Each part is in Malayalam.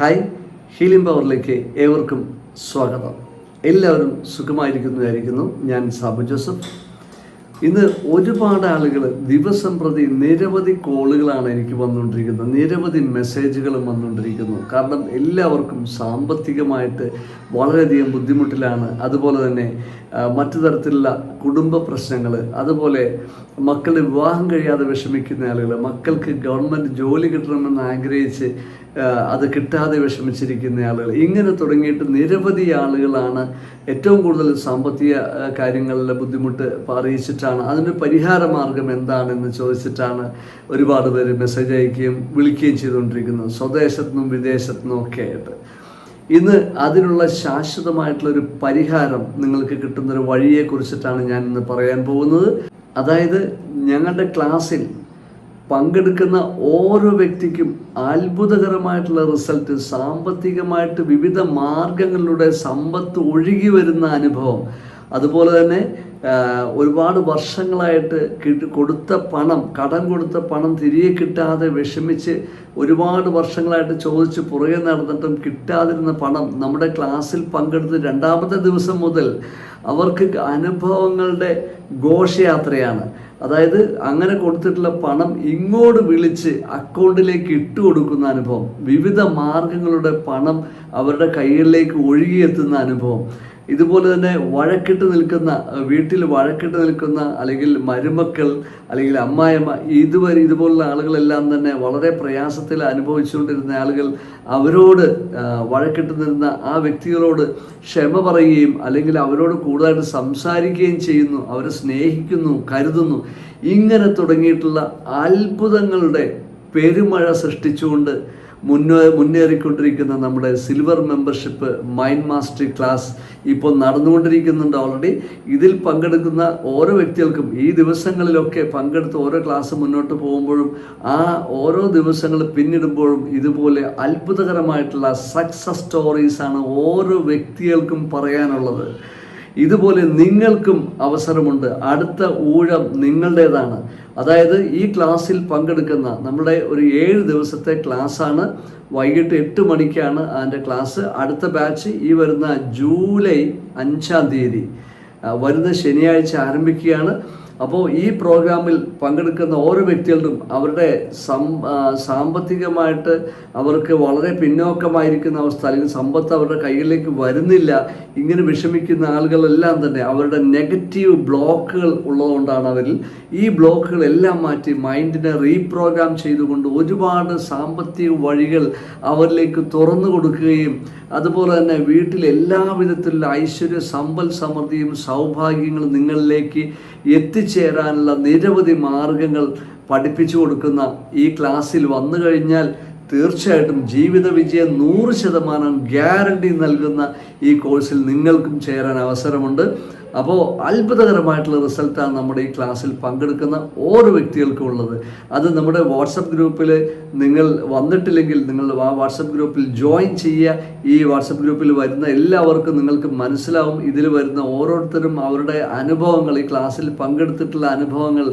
ഹായ് ഹീലിംഗ് പവറിലേക്ക് ഏവർക്കും സ്വാഗതം. എല്ലാവരും സുഖമായിരിക്കുന്നതായിരിക്കുന്നു. ഞാൻ സാബു ജോസഫ്. ഇന്ന് ഒരുപാട് ആളുകൾ ദിവസം പ്രതി നിരവധി കോളുകളാണ് എനിക്ക് വന്നുകൊണ്ടിരിക്കുന്നത്. നിരവധി മെസ്സേജുകളും വന്നുകൊണ്ടിരിക്കുന്നു. കാരണം എല്ലാവർക്കും സാമ്പത്തികമായിട്ട് വളരെയധികം ബുദ്ധിമുട്ടിലാണ്. അതുപോലെ തന്നെ മറ്റു തരത്തിലുള്ള കുടുംബ പ്രശ്നങ്ങൾ അതുപോലെ മക്കളുടെ വിവാഹം കഴിയാതെ വിഷമിക്കുന്ന ആളുകൾ മക്കൾക്ക് ഗവൺമെന്റ് ജോലി കിട്ടണമെന്ന് ആഗ്രഹിച്ച് അത് കിട്ടാതെ വിഷമിച്ചിരിക്കുന്ന ആളുകൾ ഇങ്ങനെ തുടങ്ങിയിട്ട് നിരവധി ആളുകളാണ് ഏറ്റവും കൂടുതൽ സാമ്പത്തിക കാര്യങ്ങളിലെ ബുദ്ധിമുട്ട് അറിയിച്ചിട്ടാണ്. അതിന് പരിഹാര മാർഗം എന്താണെന്ന് ചോദിച്ചിട്ടാണ് ഒരുപാട് പേര് മെസ്സേജ് അയക്കുകയും വിളിക്കുകയും ചെയ്തുകൊണ്ടിരിക്കുന്നത്. സ്വദേശത്തു നിന്നും വിദേശത്തു നിന്നും ഒക്കെ ആയിട്ട്. ഇന്ന് അതിനുള്ള ശാശ്വതമായിട്ടുള്ള ഒരു പരിഹാരം നിങ്ങൾക്ക് കിട്ടുന്ന ഒരു വഴിയെ കുറിച്ചിട്ടാണ് ഞാൻ ഇന്ന് പറയാൻ പോകുന്നത്. അതായത് ഞങ്ങളുടെ ക്ലാസ്സിൽ പങ്കെടുക്കുന്ന ഓരോ വ്യക്തിക്കും അത്ഭുതകരമായിട്ടുള്ള റിസൾട്ട് സാമ്പത്തികമായിട്ട് വിവിധ മാർഗങ്ങളിലൂടെ സമ്പത്ത് ഒഴുകി വരുന്ന അനുഭവം. അതുപോലെ തന്നെ ഒരുപാട് വർഷങ്ങളായിട്ട് കിട്ടി കൊടുത്ത പണം കടം കൊടുത്ത പണം തിരികെ കിട്ടാതെ വിഷമിച്ച് ഒരുപാട് വർഷങ്ങളായിട്ട് ചോദിച്ച് പുറകെ നടന്നിട്ടും കിട്ടാതിരുന്ന പണം നമ്മുടെ ക്ലാസ്സിൽ പങ്കെടുത്ത് രണ്ടാമത്തെ ദിവസം മുതൽ അവർക്ക് അനുഭവങ്ങളുടെ ഘോഷയാത്രയാണ്. അതായത് അങ്ങനെ കൊടുത്തിട്ടുള്ള പണം ഇങ്ങോട്ട് വിളിച്ച് അക്കൗണ്ടിലേക്ക് ഇട്ടു കൊടുക്കുന്ന അനുഭവം വിവിധ മാർഗങ്ങളുടെ പണം അവരുടെ കൈകളിലേക്ക് ഒഴുകിയെത്തുന്ന അനുഭവം. ഇതുപോലെ തന്നെ വഴക്കിട്ട് നിൽക്കുന്ന വീട്ടിൽ വഴക്കിട്ട് നിൽക്കുന്ന അല്ലെങ്കിൽ മരുമക്കൾ അല്ലെങ്കിൽ അമ്മായിമ്മ ഇതുവരെ ഇതുപോലുള്ള ആളുകളെല്ലാം തന്നെ വളരെ പ്രയാസത്തിൽ അനുഭവിച്ചുകൊണ്ടിരുന്ന ആളുകൾ അവരോട് വഴക്കിട്ട് നിന്ന ആ വ്യക്തികളോട് ക്ഷമ പറയുകയും അല്ലെങ്കിൽ അവരോട് കൂടുതലായിട്ട് സംസാരിക്കുകയും ചെയ്യുന്നു അവരെ സ്നേഹിക്കുന്നു കരുതുന്നു. ഇങ്ങനെ തുടങ്ങിയിട്ടുള്ള അത്ഭുതങ്ങളുടെ പെരുമഴ സൃഷ്ടിച്ചുകൊണ്ട് മുന്നേ മുന്നേറിക്കൊണ്ടിരിക്കുന്ന നമ്മുടെ silver membership mind mastery class ഇപ്പോൾ നടന്നുകൊണ്ടിരിക്കുന്നുണ്ട് ഓൾറെഡി ഇതിൽ പങ്കെടുക്കുന്ന ഓരോ വ്യക്തികൾക്കും ഈ ദിവസങ്ങളിലൊക്കെ പങ്കെടുത്ത് ഓരോ ക്ലാസ് മുന്നോട്ട് പോകുമ്പോഴും ആ ഓരോ ദിവസങ്ങൾ പിന്നിടുമ്പോഴും ഇതുപോലെ അത്ഭുതകരമായിട്ടുള്ള സക്സസ് സ്റ്റോറീസാണ് ഓരോ വ്യക്തികൾക്കും പറയാനുള്ളത്. ഇതുപോലെ നിങ്ങൾക്കും അവസരമുണ്ട്. അടുത്ത ഊഴം നിങ്ങളുടേതാണ്. അതായത് ഈ ക്ലാസ്സിൽ പങ്കെടുക്കുന്ന നമ്മുടെ ഒരു ഏഴ് ദിവസത്തെ ക്ലാസ്സാണ്. വൈകിട്ട് എട്ട് മണിക്കാണ് അതിന്റെ ക്ലാസ്. അടുത്ത ബാച്ച് ഈ വരുന്ന ജൂലൈ അഞ്ചാം തീയതി വരുന്ന ശനിയാഴ്ച ആരംഭിക്കുകയാണ്. അപ്പോൾ ഈ പ്രോഗ്രാമിൽ പങ്കെടുക്കുന്ന ഓരോ വ്യക്തികളും അവരുടെ സാമ്പത്തികമായിട്ട് അവർക്ക് വളരെ പിന്നോക്കമായിരിക്കുന്ന അവസ്ഥ അല്ലെങ്കിൽ സമ്പത്ത് അവരുടെ കൈകളിലേക്ക് വരുന്നില്ല ഇങ്ങനെ വിഷമിക്കുന്ന ആളുകളെല്ലാം തന്നെ അവരുടെ നെഗറ്റീവ് ബ്ലോക്കുകൾ ഉള്ളതുകൊണ്ടാണ് അവരിൽ ഈ ബ്ലോക്കുകളെല്ലാം മാറ്റി മൈൻഡിനെ റീപ്രോഗ്രാം ചെയ്തുകൊണ്ട് ഒരുപാട് സാമ്പത്തിക വഴികൾ അവരിലേക്ക് തുറന്നു കൊടുക്കുകയും അതുപോലെ തന്നെ വീട്ടിൽ എല്ലാവിധത്തിലുള്ള ഐശ്വര്യ സമ്പൽ സമൃദ്ധിയും സൗഭാഗ്യങ്ങളും നിങ്ങളിലേക്ക് എത്തിച്ചേരാനുള്ള നിരവധി മാർഗങ്ങൾ പഠിപ്പിച്ചു കൊടുക്കുന്ന ഈ ക്ലാസ്സിൽ വന്നു കഴിഞ്ഞാൽ തീർച്ചയായിട്ടും ജീവിത വിജയം നൂറ് ശതമാനം ഗ്യാരണ്ടി നൽകുന്ന ഈ കോഴ്സിൽ നിങ്ങൾക്കും ചേരാൻ അവസരമുണ്ട്. അപ്പോൾ അത്ഭുതകരമായിട്ടുള്ള റിസൾട്ടാണ് നമ്മുടെ ഈ ക്ലാസ്സിൽ പങ്കെടുക്കുന്ന ഓരോ വ്യക്തികൾക്കും ഉള്ളത്. അത് നമ്മുടെ വാട്സപ്പ് ഗ്രൂപ്പിൽ നിങ്ങൾ വന്നിട്ടില്ലെങ്കിൽ നിങ്ങൾ ആ വാട്സപ്പ് ഗ്രൂപ്പിൽ ജോയിൻ ചെയ്യുക. ഈ വാട്സപ്പ് ഗ്രൂപ്പിൽ വരുന്ന എല്ലാവർക്കും നിങ്ങൾക്ക് മനസ്സിലാവും. ഇതിൽ വരുന്ന ഓരോരുത്തരും അവരുടെ അനുഭവങ്ങൾ ഈ ക്ലാസ്സിൽ പങ്കെടുത്തിട്ടുള്ള അനുഭവങ്ങൾ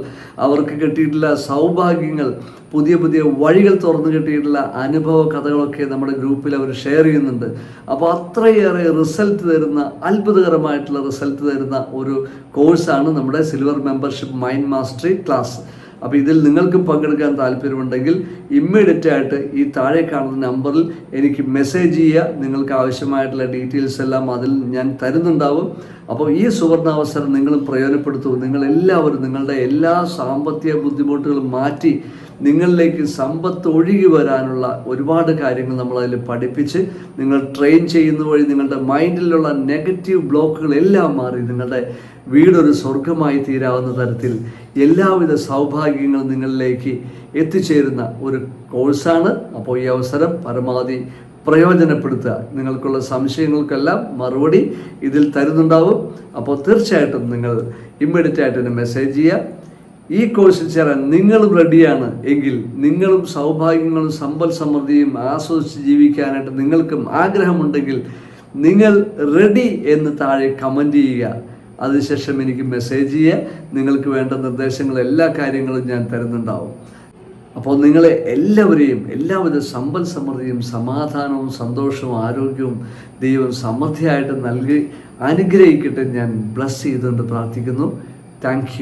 അവർക്ക് കിട്ടിയിട്ടുള്ള സൗഭാഗ്യങ്ങൾ പുതിയ പുതിയ വഴികൾ തുറന്നു കിട്ടിയിട്ടുള്ള അനുഭവ കഥകളൊക്കെ നമ്മുടെ ഗ്രൂപ്പിൽ അവർ ഷെയർ ചെയ്യുന്നുണ്ട്. അപ്പോൾ അത്രയേറെ റിസൾട്ട് തരുന്ന അത്ഭുതകരമായിട്ടുള്ള റിസൾട്ട് തരുന്ന ഒരു കോഴ്സാണ് നമ്മുടെ silver membership mind mastery class അപ്പോൾ ഇതിൽ നിങ്ങൾക്കും പങ്കെടുക്കാൻ താല്പര്യമുണ്ടെങ്കിൽ ഇമ്മീഡിയറ്റ് ആയിട്ട് ഈ താഴെ കാണുന്ന നമ്പറിൽ എനിക്ക് മെസ്സേജ് ചെയ്യുക. നിങ്ങൾക്ക് ആവശ്യമായിട്ടുള്ള ഡീറ്റെയിൽസ് എല്ലാം അതിൽ ഞാൻ തരുന്നുണ്ടാവും. അപ്പോൾ ഈ സുവർണാവസരം നിങ്ങളും പ്രയോജനപ്പെടുത്തൂ. നിങ്ങളെല്ലാവരും നിങ്ങളുടെ എല്ലാ സാമ്പത്തിക ബുദ്ധിമുട്ടുകളും മാറ്റി നിങ്ങളിലേക്ക് സമ്പത്ത് ഒഴുകി വരാനുള്ള ഒരുപാട് കാര്യങ്ങൾ നമ്മൾ അതിൽ പഠിപ്പിച്ച് നിങ്ങൾ ട്രെയിൻ ചെയ്യുന്ന വഴി നിങ്ങളുടെ മൈൻഡിലുള്ള നെഗറ്റീവ് ബ്ലോക്കുകളെല്ലാം മാറി നിങ്ങളുടെ വീടൊരു സ്വർഗമായി തീരാവുന്ന തരത്തിൽ എല്ലാവിധ സൗഭാഗ്യങ്ങളും നിങ്ങളിലേക്ക് എത്തിച്ചേരുന്ന ഒരു കോഴ്സാണ് അപ്പോൾ ഈ അവസരം പരമാവധി പ്രയോജനപ്പെടുത്തുക. നിങ്ങൾക്കുള്ള സംശയങ്ങൾക്കെല്ലാം മറുപടി ഇതിൽ തരുന്നുണ്ടാവും. അപ്പോൾ തീർച്ചയായിട്ടും നിങ്ങൾ ഇമ്മീഡിയറ്റ് ആയിട്ട് എന്നെ മെസ്സേജ് ചെയ്യുക. ഈ കോഴ്സിൽ ചേരാൻ നിങ്ങളും റെഡിയാണ് എങ്കിൽ നിങ്ങളും സൗഭാഗ്യങ്ങളും സമ്പൽ സമൃദ്ധിയും ആസ്വദിച്ച് ജീവിക്കാനായിട്ട് നിങ്ങൾക്കും ആഗ്രഹമുണ്ടെങ്കിൽ നിങ്ങൾ റെഡി എന്ന് താഴെ കമന്റ് ചെയ്യുക. അതിനുശേഷം എനിക്ക് മെസ്സേജ് ചെയ്യുക. നിങ്ങൾക്ക് വേണ്ട നിർദ്ദേശങ്ങൾ എല്ലാ കാര്യങ്ങളും ഞാൻ തരുന്നുണ്ടാവും. അപ്പോൾ നിങ്ങളെ എല്ലാവരെയും എല്ലാവിധ സമ്പൽ സമൃദ്ധിയും സമാധാനവും സന്തോഷവും ആരോഗ്യവും ദൈവം സമൃദ്ധിയായിട്ട് നൽകി അനുഗ്രഹിക്കട്ടെ ഞാൻ ബ്ലസ് ചെയ്തുകൊണ്ട് പ്രാർത്ഥിക്കുന്നു. താങ്ക്